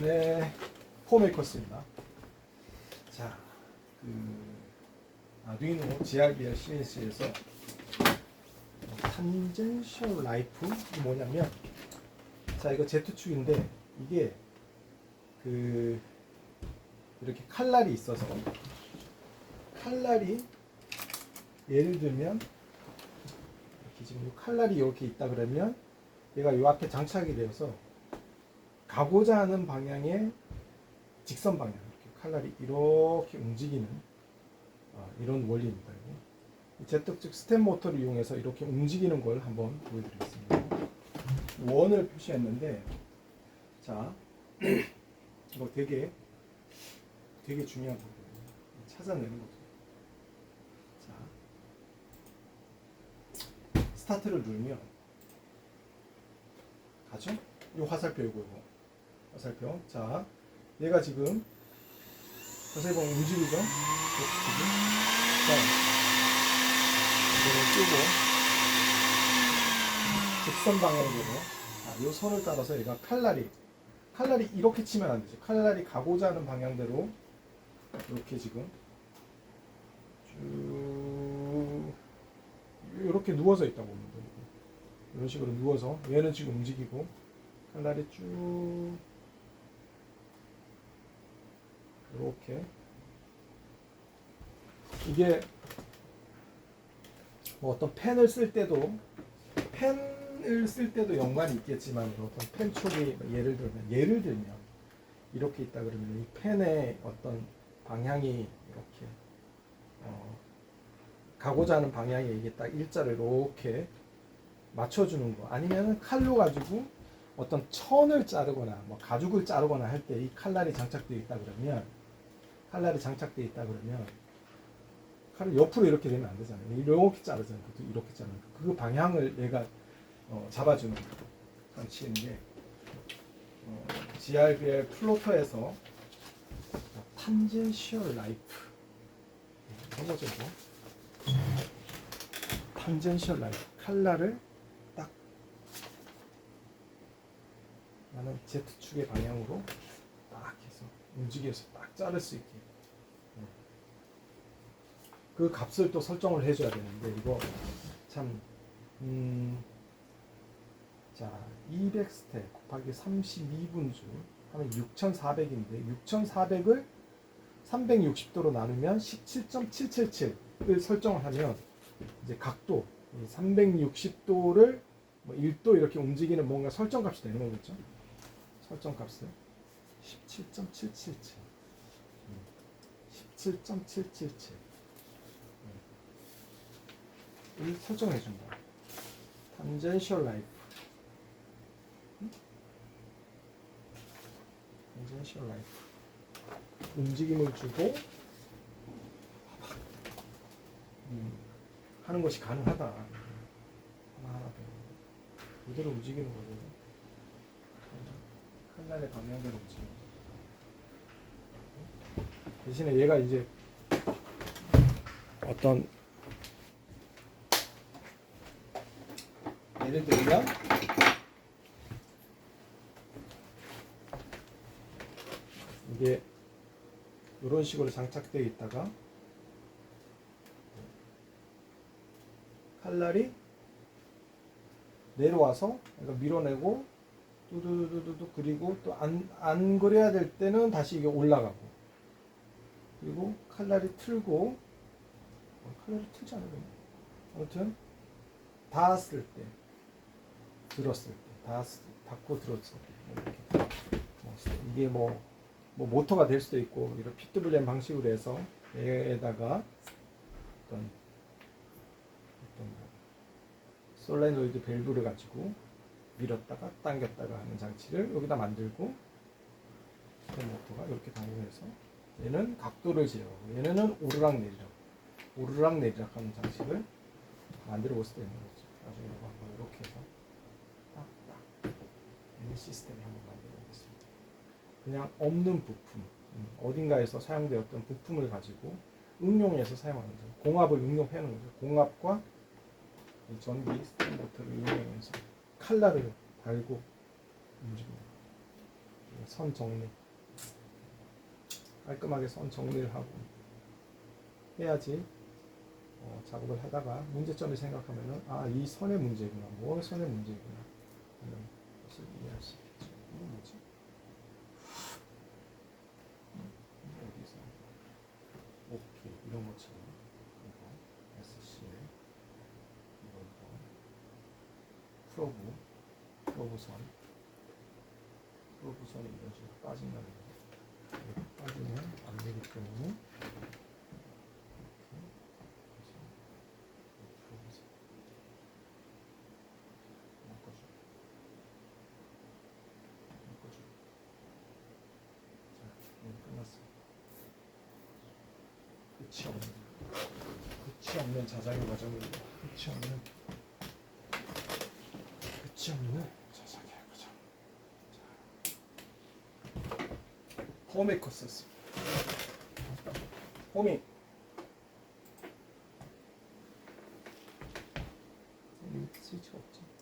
네, 홈메이커스입니다. 자, 그 아두이노 GRBR CNC에서 탄젠셜 라이프 이 뭐냐면 자 이거 Z축인데 이게 그 이렇게 칼날이 있어서 칼날이 예를 들면 이렇게 지금 이 칼날이 이렇게 있다 그러면 얘가 이 앞에 장착이 되어서 가고자 하는 방향의 직선 방향 이렇게 칼날이 이렇게 움직이는 아, 이런 원리입니다. 이게. 제떡즉 스텝 모터를 이용해서 이렇게 움직이는 걸 한번 보여드리겠습니다. 원을 표시했는데 자 이거 되게 되게 중요한 거거든요. 찾아내는 거죠. 자 스타트를 누르면 가죠? 이 화살표 이거 이거 화살표. 자 얘가 지금 자세히 보면 움직이죠? 자 이거를 끄고 직선 방향으로 아, 이 선을 따라서 얘가 칼날이 칼날이 이렇게 치면 안 되죠. 칼날이 가고자 하는 방향대로 이렇게 지금 쭉 이렇게 누워서 있다고 보면 돼요. 이런 식으로 누워서 얘는 지금 움직이고 칼날이 쭉 이렇게. 이게 뭐 어떤 펜을 쓸 때도 펜을 쓸 때도 연관이 있겠지만 어떤 펜 촉이 뭐 예를 들면 예를 들면 이렇게 있다 그러면 이 펜의 어떤 방향이 이렇게 어, 가고자 하는 방향에 이게 딱 일자를 이렇게 맞춰주는 거. 아니면 칼로 가지고 어떤 천을 자르거나 뭐 가죽을 자르거나 할 때 이 칼날이 장착되어 있다 그러면 칼날이 장착되어 있다 그러면 칼을 옆으로 이렇게 되면 안 되잖아요. 이렇게 자르잖아요. 그것도 이렇게 자르는 거. 그 방향을 얘가 어, 잡아주는 장치인데 어, GRBL 플로터에서 탄젠셜 라이프 해보죠 뭐. 탄젠셜 라이프 칼날을 딱 나는 Z축의 방향으로 딱 해서 움직여서 딱 자를 수 있게. 그 값을 또 설정을 해줘야 되는데 이거 참 음, 자 200스텝 곱하기 32분주 하면 6,400인데 6,400을 360도로 나누면 17.777을 설정을 하면 이제 각도 360도를 뭐 1도 이렇게 움직이는 뭔가 설정 값이 되는 거겠죠? 설정 값을 17.777 17.777 을 설정해 준다. 탄젠셜 라이프. 탄젠셜 라이프. 움직임을 주고 음, 하는 것이 가능하다. 하나하나 이대로 움직이는 거거든. 칼날의 방향대로 움직이는 거. 대신에 얘가 이제 어떤 예를 들면 이게 이런 식으로 장착되어 있다가 칼날이 내려와서 그러니까 밀어내고 뚜두두두두 그리고 또 안 안 그래야 될 때는 다시 이게 올라가고 그리고 칼날이 틀고 어, 칼날이 틀지 않아요. 아무튼 닿았을 때 들었을 때 닿았을 때 닫고 들었을 때. 이렇게 뭐 뭐, 뭐 모터가 될 수도 있고 이런 PWM 방식으로 해서 얘에다가 어떤 어떤 뭐 솔레노이드 밸브를 가지고 밀었다가 당겼다가 하는 장치를 여기다 만들고 그 모터가 이렇게 다니면서 얘는 각도를 제어하고 얘는 오르락 내리락 오르락 내리락 하는 장치를 만들어 볼 수도 있는 거죠. 나중에 한번 이렇게 해서 딱딱 있는 시스템을 한번 만들어 보겠습니다. 그냥 없는 부품, 음, 어딘가에서 사용되었던 부품을 가지고 응용해서 사용하는 거죠. 공합을 응용하는 거죠. 공합과 이 전기 스팀 모터를 이용하면서 칼날을 달고 움직입니다. 선 정리 깔끔하게 선 정리를 하고 해야지 어, 작업을 하다가 문제점을 생각하면은 아 이 선의 문제구나. 뭐 선의 문제구나. 하는 것을 이해할 수 있겠죠. 이건 뭐지? 어디서 오케이 이런 것처럼 그리고 SC 이것도 프로브 프로브선 프로브선이 이런 식으로 빠진다는 거 이렇게 빠지면 자 끝났어 끝이 없는 끝이 없는 자작의 과정입니다 끝이 없는 끝이 없는 자작의 과정 홈메이커 썼습니다. 홈이 여기 스위치가 없지.